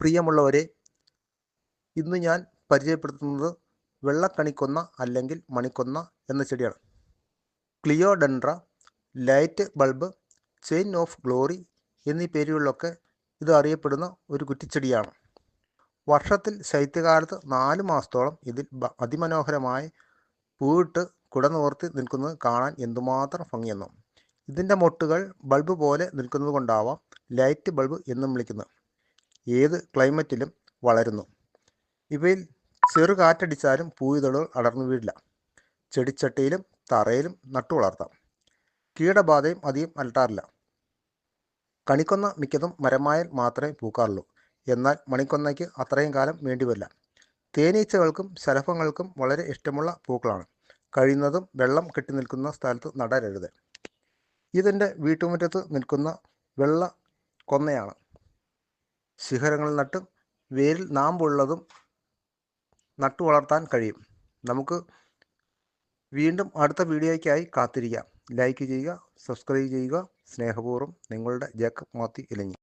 പ്രിയമുള്ളവരെ ഇന്ന് ഞാൻ പരിചയപ്പെടുത്തുന്നത് വെള്ളക്കണിക്കൊന്ന അല്ലെങ്കിൽ മണിക്കൊന്ന എന്ന ചെടിയാണ്. Clerodendrum light bulb chain of glory എന്നീ പേരുകളിലൊക്കെ ഇത് അറിയപ്പെടുന്ന ഒരു കുറ്റിച്ചെടിയാണ്. വർഷത്തിൽ ശൈത്യകാലത്ത് നാല് മാസത്തോളം ഇതിൽ അതിമനോഹരമായി പൂവിട്ട് കുടനോർത്തി നിൽക്കുന്നത് കാണാൻ എന്തുമാത്രം ഭംഗിയെന്നും ഇതിന്റെ മൊട്ടുകൾ ബൾബ് പോലെ നിൽക്കുന്നത് കൊണ്ടാവാം ലൈറ്റ് ബൾബ് എന്നും വിളിക്കുന്നത്. ഏത് ക്ലൈമറ്റിലും വളരുന്നു. ഇവയിൽ ചെറു കാറ്റടിച്ചാലും പൂവിതളുകൾ അടർന്നു വീഴില്ല ചെടിച്ചട്ടിയിലും തറയിലും നട്ടു വളർത്താം. കീടബാധയും അധികം അലട്ടാറില്ല. കണിക്കൊന്ന മിക്കതും മരമായൽ മാത്രമേ പൂക്കാറുള്ളൂ. എന്നാൽ മണിക്കൊന്നയ്ക്ക് അത്രയും കാലം വേണ്ടിവരില്ല. തേനീച്ചകൾക്കും ശലഭങ്ങൾക്കും വളരെ ഇഷ്ടമുള്ള പൂക്കളാണ്. കഴിയുന്നതും വെള്ളം കെട്ടി നിൽക്കുന്ന സ്ഥലത്ത് നടരരുത്. ഇതിന്റെ വീട്ടുമുറ്റത്ത് നിൽക്കുന്ന വെള്ള കൊന്നയാണ്. ശിഖരങ്ങൾ നട്ട് വേരിൽ നാമ്പുള്ളതും നട്ടു വളർത്താൻ കഴിയും. നമുക്ക് വീണ്ടും അടുത്ത വീഡിയോയ്ക്കായി കാത്തിരിക്കാം. ലൈക്ക് ചെയ്യുക സബ്സ്ക്രൈബ് ചെയ്യുക. സ്നേഹപൂർവം നിങ്ങളുടെ ജേക്കബ് മാത്തി ഇലഞ്ഞി.